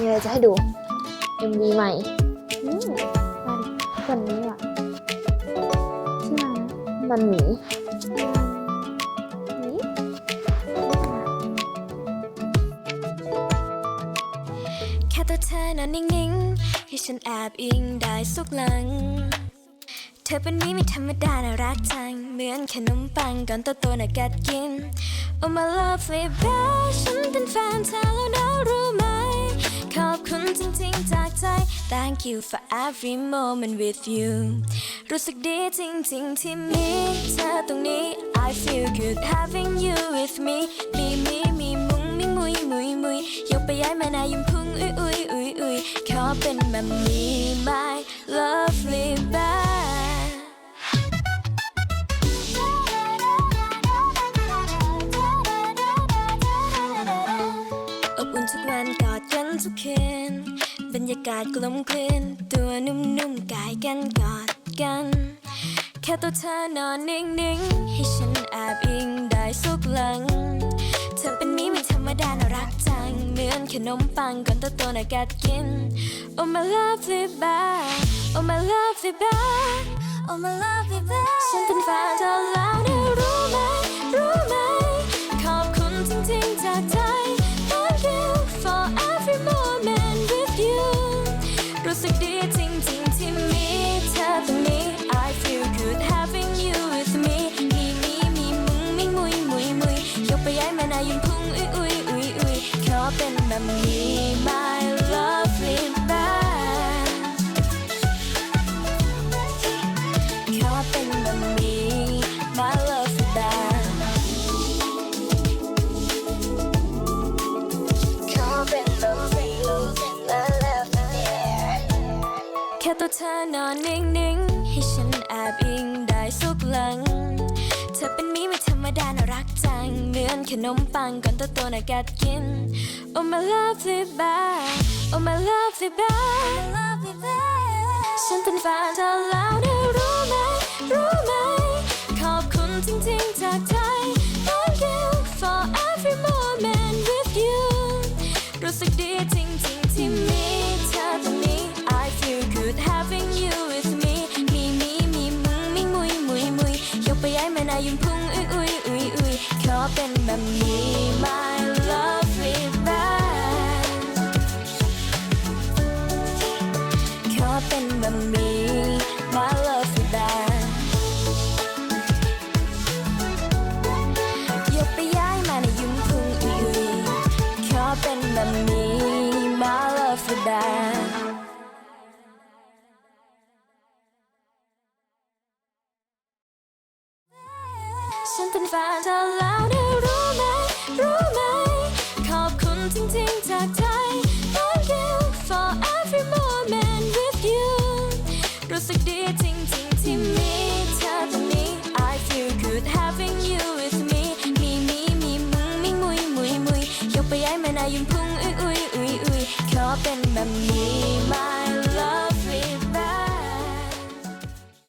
มีอะไรจะให้ดู MV ใหม่อืมคนนี้ว่ะชื่ออะไรนะมันหมีแค่ตัวเธอนั้นนิ่งๆ ให้ฉันแอบอิงได้สุกหลัง เธอเป็นนี้ไม่ธรรมดาน่ารักจัง เหมือนขนมปังก่อนโตโตๆน่ะกัดกิน Oh my lovely babe ฉันเป็นแฟนเธอแล้วนะรู้ไหม คุณจริงๆจากใจ Thank you for every moment with you รู้สึกดีจริงๆที่มีเธอตรงนี้ I feel good having you with me มีมีมีมุ้งมิงมุยมุยมุยยกไปย้ายมานายิ้มพุ่งอุ้ยอุ้ยอุ้ยอุ้ยขอเป็นมัมมี่ my lovely ทุกวันกอดกันทุกคืนบรรยากาศกลมกลืนตัวนุ่มๆกายกันกอดกัน แค่ตัวเธอนอนนิ่งๆ ให้ฉันแอบอิงได้สุกหลัง เธอเป็นนี้ไม่ธรรมดาน่ารักจัง เหมือนขนมปังก่อนโตๆน่ะกัดกิน Oh my lovely babe Oh my lovely babe Oh my lovely babe ฉันเป็นแฟนเธอแล้วนะรู้ไหมรู้ไหม ยิ้มพุ่งอุ้ยอุ้ยอุ้ยอุ้ยขอเป็นแบบนี้ my lovely babe ขอเป็นแบบนี้ my lovely babe ขอเป็นแบบนี้ my lovely babe แค่ตัวเธอนอนนิ่งๆ ให้ฉันแอบอิง ขนมปังก่อนโตๆน่ะกัดกิน Oh my lovely babe Oh my lovely babe ฉันเป็นแฟนเธอแล้วนะรู้ไหมรู้ไหม ขอบคุณจริงๆจากใจ Thank you for every moment with you รู้สึกดีจริงๆที่มีเธอตรงนี้ I feel good having you with me มีมีมีมุ้งมิงมุยมุยมุยยกไปย้ายมานายมุ่ง ขอเป็นแบบนี้ my lovely babe ขอเป็นแบบนี้ my lovely babe ยกไปย้ายมาในยุ่งอุ้ยอุ้ยขอเป็นแบบนี้ my lovely babe เป็นแฟนเธอแล้วนะรู้ไหม รู้ไหม ขอบคุณจริงๆจากใจ Thank you for every moment with you รู้สึกดีจริงๆที่มีเธอตรงนี้ I feel good having you with me มีมีมีมุ้งมิงมุยมุยมุยยกไปย้ายมานายิ้มพุงอุ้ยอุ้ยอุ้ยอุ้ยขอเป็นแบบนี้ my love